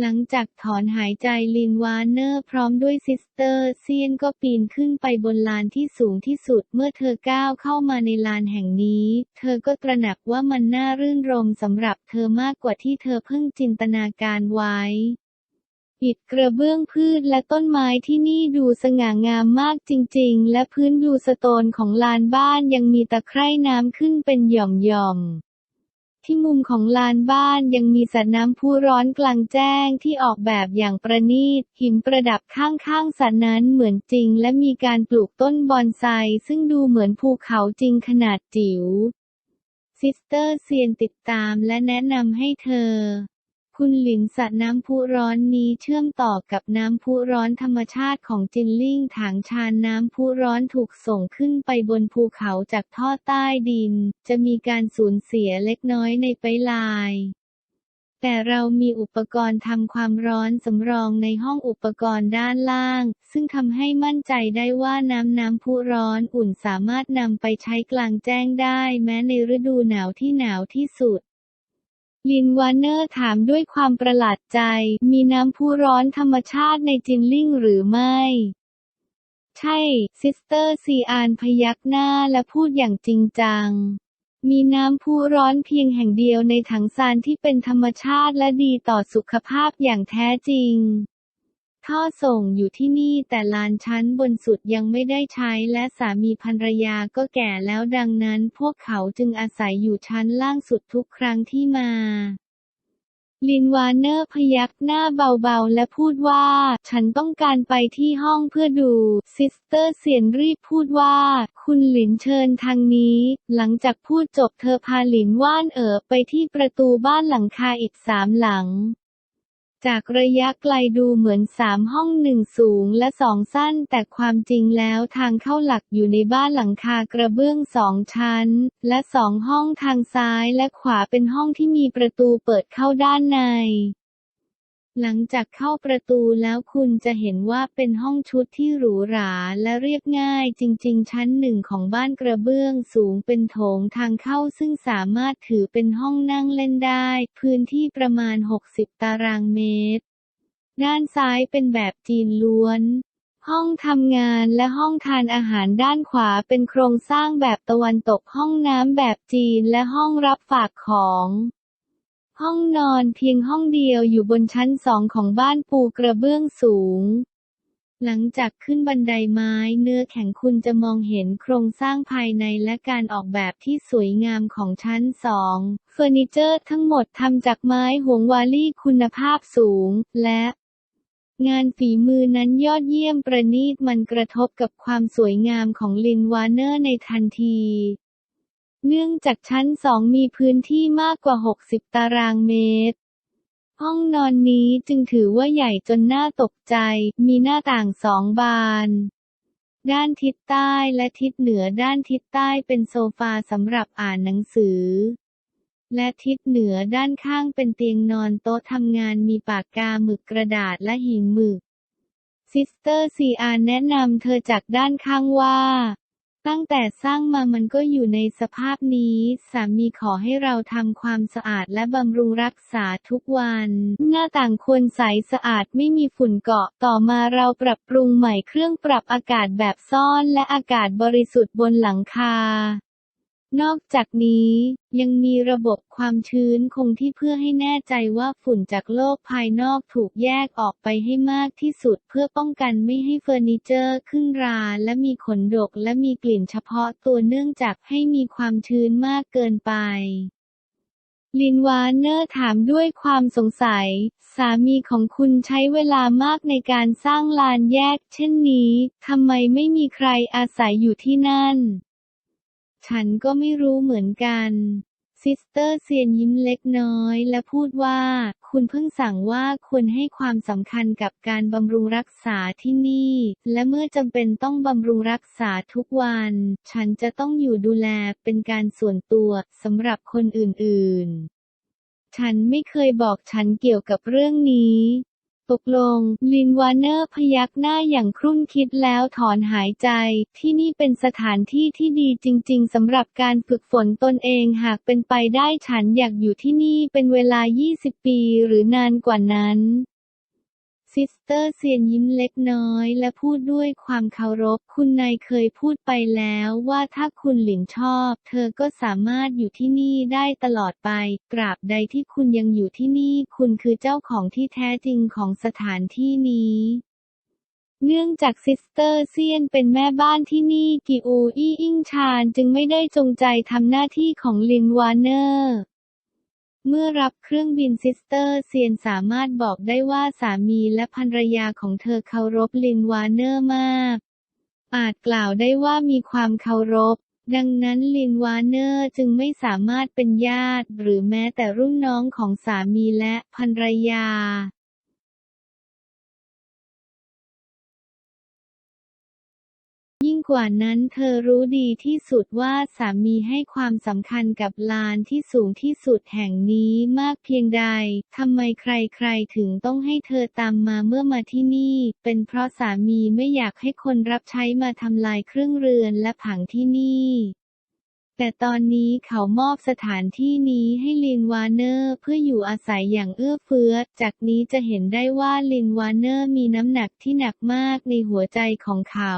หลังจากถอนหายใจลินวาร์เนอร์พร้อมด้วยซิสเตอร์เซียนก็ปีนขึ้นไปบนลานที่สูงที่สุดเมื่อเธอก้าวเข้ามาในลานแห่งนี้ เธอก็ตระหนักว่ามันน่ารื่นรมสำหรับเธอมากกว่าที่เธอเพิ่งจินตนาการไว้อิฐกระเบื้องพืชและต้นไม้ที่นี่ดูสง่างามมากจริงๆ และพื้นบลูสโตนของลานบ้านยังมีตะไคร่น้ำขึ้นเป็นหย่อมๆ ที่มุมของลานบ้านยังมีสระน้ำพุร้อนกลางแจ้งที่ออกแบบอย่างประณีต หินประดับข้างๆสระนั้นเหมือนจริง และมีการปลูกต้นบอนไซซึ่งดูเหมือนภูเขาจริงขนาดจิ๋ว ซิสเตอร์เซียนติดตามและแนะนำให้เธอ คุณหลินสระน้ำพุร้อนนี้เชื่อมต่อกับน้ำพุร้อนธรรมชาติของจินลิ่งถางชานน้ำพุร้อนถูกส่งขึ้นไปบนภูเขาจากท่อใต้ดิน จะมีการสูญเสียเล็กน้อยในไพลายแต่เรามีอุปกรณ์ทำความร้อนสำรองในห้องอุปกรณ์ด้านล่าง ซึ่งทำให้มั่นใจได้ว่าน้ำน้ำพุร้อนอุ่นสามารถนำไปใช้กลางแจ้งได้แม้ในฤดูหนาวที่หนาวที่สุด ลินวานเนอร์ถามด้วยความประหลาดใจ มีน้ำพุร้อนธรรมชาติในจินลิ่งหรือไม่ ใช่ ซิสเตอร์ซีอานพยักหน้าและพูดอย่างจริงจัง มีน้ำพุร้อนเพียงแห่งเดียวในถังซานที่เป็นธรรมชาติและดีต่อสุขภาพอย่างแท้จริง ท่อส่งอยู่ที่นี่แต่ลานชั้นบนสุดยังไม่ได้ใช้และสามีภรรยาก็แก่แล้วดังนั้นพวกเขาจึงอาศัยอยู่ชั้นล่างสุดทุกครั้งที่มา ลินวาร์เนอร์พยักหน้าเบาๆ และพูดว่า ฉันต้องการไปที่ห้องเพื่อดู ซิสเตอร์เสียนรีบพูดว่า คุณหลินเชิญทางนี้ หลังจากพูดจบเธอพาหลินว่านเอ๋อไปที่ประตูบ้านหลังคาอีกสามหลัง จากระยะไกลดูเหมือนสามห้องหนึ่งสูงและสองสั้น แต่ความจริงแล้วทางเข้าหลักอยู่ในบ้านหลังคากระเบื้องสองชั้น และสองห้องทางซ้ายและขวาเป็นห้องที่มีประตูเปิดเข้าด้านใน หลังจากเข้าประตูแล้วคุณจะเห็นว่าเป็นห้องชุดที่หรูหราและเรียบง่าย จริง ๆ ชั้นหนึ่งของบ้านกระเบื้องสูงเป็นโถงทางเข้าซึ่งสามารถถือเป็นห้องนั่งเล่นได้ พื้นที่ประมาณ 60 ตารางเมตร ด้านซ้ายเป็นแบบจีนล้วน ห้องทำงานและห้องทานอาหารด้านขวาเป็นโครงสร้างแบบตะวันตกห้องน้ำแบบจีนและห้องรับฝากของ ห้องนอนเพียงห้องเดียวอยู่บนชั้นสองของบ้านปูกระเบื้องสูง หลังจากขึ้นบันไดไม้เนื้อแข็งคุณจะมองเห็นโครงสร้างภายในและการออกแบบที่สวยงามของชั้นสองเฟอร์นิเจอร์ทั้งหมดทำจากไม้หวงวาลี่คุณภาพสูง และงานฝีมือนั้นยอดเยี่ยมประณีตมันกระทบกับความสวยงามของลินวาเนอร์ในทันที เนื่องจากชั้นสองมีพื้นที่มากกว่า 60 ตารางเมตร ห้องนอนนี้จึงถือว่าใหญ่จนน่าตกใจ มีหน้าต่างสองบาน ด้านทิศใต้และทิศเหนือด้านทิศใต้เป็นโซฟาสำหรับอ่านหนังสือ และทิศเหนือด้านข้างเป็นเตียงนอนโต๊ะทำงานมีปากกาหมึกกระดาษและหินหมึกซิสเตอร์ซีอาแนะนำเธอจากด้านข้างว่า ตั้งแต่สร้างมามันก็อยู่ในสภาพนี้ สามีขอให้เราทำความสะอาดและบำรุงรักษาทุกวัน หน้าต่างควรใสสะอาดไม่มีฝุ่นเกาะ ต่อมาเราปรับปรุงใหม่เครื่องปรับอากาศแบบซ่อนและอากาศบริสุทธิ์บนหลังคา นอกจากนี้ยังมีระบบความชื้นคงที่เพื่อให้แน่ใจว่าฝุ่นจากโลกภายนอกถูกแยกออกไปให้มากที่สุด เพื่อป้องกันไม่ให้เฟอร์นิเจอร์ขึ้นรา และมีขนดกและมีกลิ่นเฉพาะตัวเนื่องจากให้มีความชื้นมากเกินไปลินวาร์เนอร์ถามด้วยความสงสัย สามีของคุณใช้เวลามากในการสร้างลานแยก เช่นนี้ ทำไมไม่มีใครอาศัยอยู่ที่นั่น ฉันก็ไม่รู้เหมือนกันซิสเตอร์เซียนยิ้มเล็กน้อยและพูดว่า คุณเพิ่งสั่งว่าควรให้ความสำคัญกับการบำรุงรักษาที่นี่ และเมื่อจำเป็นต้องบำรุงรักษาทุกวัน ฉันจะต้องอยู่ดูแลเป็นการส่วนตัวสำหรับคนอื่นๆ ฉันไม่เคยบอกฉันเกี่ยวกับเรื่องนี้ ตกลง ลินวานเนอร์พยักหน้าอย่างครุ่นคิดแล้วถอนหายใจ ที่นี่เป็นสถานที่ที่ดีจริง ๆสำหรับการฝึกฝนตนเองหากเป็นไปได้ฉันอยากอยู่ที่นี่เป็นเวลา 20 ปีหรือนานกว่านั้น ซิสเตอร์เซียนยิ้มเล็กน้อยและพูดด้วยความเคารพ คุณนายเคยพูดไปแล้วว่าถ้าคุณหลินชอบ เธอก็สามารถอยู่ที่นี่ได้ตลอดไปตราบใดที่คุณยังอยู่ที่นี่ คุณคือเจ้าของที่แท้จริงของสถานที่นี้เนื่องจากซิสเตอร์เซียนเป็นแม่บ้านที่นี่กิอูอี้อิงชานจึงไม่ได้จงใจทำหน้าที่ของลินวาร์เนอร์ เมื่อรับเครื่องบินซิสเตอร์เซียนสามารถบอกได้ว่าสามีและภรรยาของเธอเคารพลินวาเนอร์มาก อาจกล่าวได้ว่ามีความเคารพ ดังนั้นลินวาเนอร์จึงไม่สามารถเป็นญาติ หรือแม้แต่รุ่นน้องของสามีและภรรยา กว่านั้นเธอรู้ดีที่สุดว่าสามีให้ความสำคัญกับลานที่สูงที่สุดแห่งนี้มากเพียงใด ทำไมใครๆถึงต้องให้เธอตามมาเมื่อมาที่นี่ เป็นเพราะสามีไม่อยากให้คนรับใช้มาทำลายเครื่องเรือนและผังที่นี่แต่ตอนนี้เขามอบสถานที่นี้ให้ลินวาร์เนอร์เพื่ออยู่อาศัยอย่างเอื้อเฟื้อ จากนี้จะเห็นได้ว่าลินวาร์เนอร์มีน้ำหนักที่หนักมากในหัวใจของเขา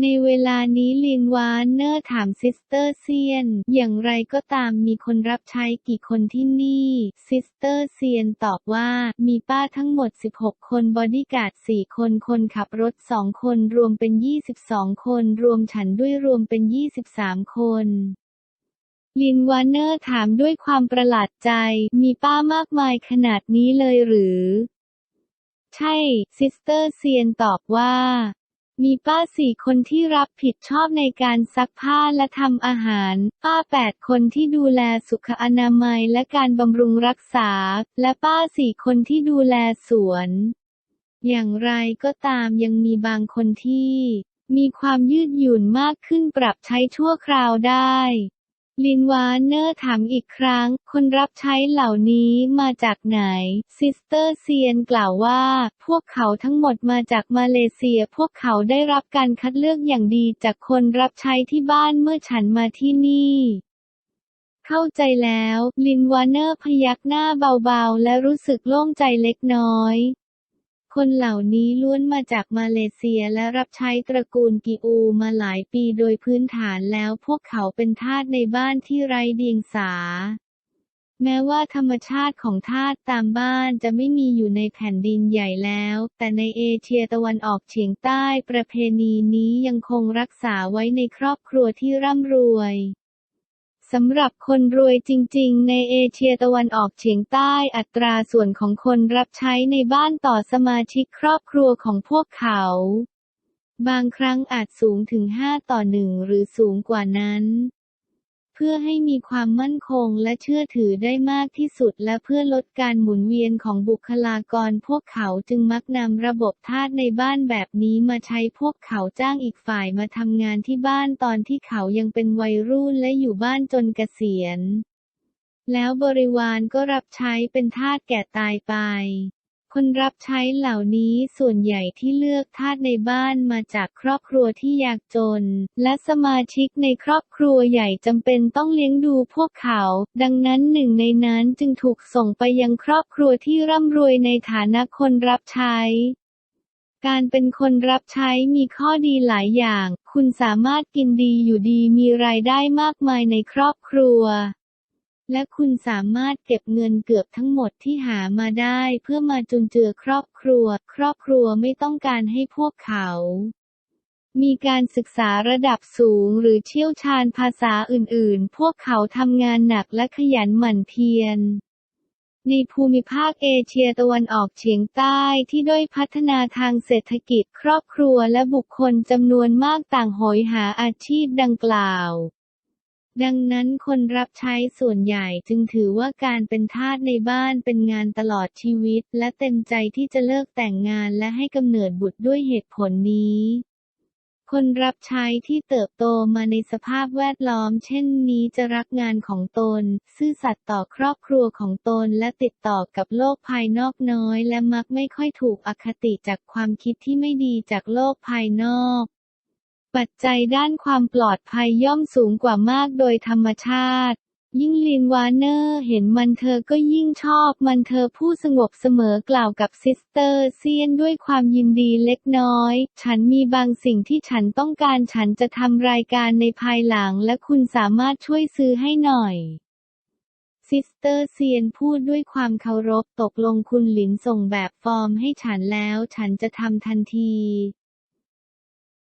ในเวลานี้ลินวานเนอร์ถามซิสเตอร์เซียน อย่างไรก็ตามมีคนรับใช้กี่คนที่นี่ ซิสเตอร์เซียนตอบว่า มีป้าทั้งหมด 16 คนบอดี้การ์ด 4 คน คนขับรถ 2 คน รวมเป็น 22 คน รวมฉันด้วยรวมเป็น 23 คนลินวานเนอร์ถามด้วยความประหลาดใจ มีป้ามากมายขนาดนี้เลยหรือ ใช่ ซิสเตอร์เซียนตอบว่า มีป้าสี่คนที่รับผิดชอบในการซักผ้าและทำอาหาร ป้าแปดคนที่ดูแลสุขอนามัยและการบำรุงรักษา และป้าสี่คนที่ดูแลสวน อย่างไรก็ตามยังมีบางคนที่ มีความยืดหยุ่นมากขึ้นปรับใช้ชั่วคราวได้ ลินวานเนอร์ถามอีกครั้ง คนรับใช้เหล่านี้มาจากไหน ซิสเตอร์เซียนกล่าวว่า พวกเขาทั้งหมดมาจากมาเลเซีย พวกเขาได้รับการคัดเลือกอย่างดีจากคนรับใช้ที่บ้านเมื่อฉันมาที่นี่ เข้าใจแล้ว ลินวานเนอร์พยักหน้าเบาๆ และรู้สึกโล่งใจเล็กน้อย คนเหล่านี้ล้วนมาจากมาเลเซียและรับใช้ตระกูลกิอูมาหลายปีโดยพื้นฐานแล้วพวกเขาเป็นทาสในบ้านที่ไร้เดียงสา แม้ว่าธรรมชาติของทาสตามบ้านจะไม่มีอยู่ในแผ่นดินใหญ่แล้ว แต่ในเอเชียตะวันออกเฉียงใต้ประเพณีนี้ยังคงรักษาไว้ในครอบครัวที่ร่ำรวย สำหรับคนรวยจริง ๆ ในเอเชียตะวันออกเฉียงใต้อัตราส่วนของคนรับใช้ในบ้านต่อสมาชิกครอบครัวของพวกเขา บางครั้งอาจสูงถึง 5 ต่อ 1 หรือสูงกว่านั้น เพื่อให้มีความมั่นคงและเชื่อถือได้มากที่สุดและเพื่อลดการหมุนเวียนของบุคลากรพวกเขาจึงมักนำระบบทาสในบ้านแบบนี้มาใช้พวกเขาจ้างอีกฝ่ายมาทำงานที่บ้านตอนที่เขายังเป็นวัยรุ่นและอยู่บ้านจนเกษียณ แล้วบริวารก็รับใช้เป็นทาสแก่ตายไป คนรับใช้เหล่านี้ส่วนใหญ่ที่เลือกทาสในบ้านมาจากครอบครัวที่ยากจน และสมาชิกในครอบครัวใหญ่จำเป็นต้องเลี้ยงดูพวกเขา ดังนั้นหนึ่งในนั้นจึงถูกส่งไปยังครอบครัวที่ร่ำรวยในฐานะคนรับใช้การเป็นคนรับใช้มีข้อดีหลายอย่าง คุณสามารถกินดีอยู่ดีมีรายได้มากมายในครอบครัว และคุณสามารถเก็บเงินเกือบทั้งหมดที่หามาได้ เพื่อมาจุนเจือครอบครัว ครอบครัวไม่ต้องการให้พวกเขา มีการศึกษาระดับสูงหรือเชี่ยวชาญภาษาอื่นๆ พวกเขาทำงานหนักและขยันหมั่นเพียรในภูมิภาคเอเชียตะวันออกเฉียงใต้ที่ด้อยพัฒนาทางเศรษฐกิจครอบครัวและบุคคลจำนวนมากต่างโหยหาอาชีพดังกล่าว ดังนั้นคนรับใช้ส่วนใหญ่จึงถือว่าการเป็นทาสในบ้านเป็นงานตลอดชีวิต และเต็มใจที่จะเลิกแต่งงานและให้กำเนิดบุตรด้วยเหตุผลนี้ คนรับใช้ที่เติบโตมาในสภาพแวดล้อม เช่นนี้จะรักงานของตน ซื่อสัตย์ต่อครอบครัวของตนและติดต่อกับโลกภายนอกน้อย และมักไม่ค่อยถูกอคติจากความคิดที่ไม่ดีจากโลกภายนอก ปัจจัยด้านความปลอดภัยย่อมสูงกว่ามากโดยธรรมชาติ ยิ่งลินวาร์เนอร์เห็นมันเธอก็ยิ่งชอบมันเธอผู้สงบเสมอกล่าวกับซิสเตอร์เซียนด้วยความยินดีเล็กน้อย ฉันมีบางสิ่งที่ฉันต้องการฉันจะทำรายการในภายหลังและคุณสามารถช่วยซื้อให้หน่อยซิสเตอร์เซียนพูดด้วยความเคารพตกลงคุณหลินส่งแบบฟอร์มให้ฉันแล้ว ฉันจะทำทันที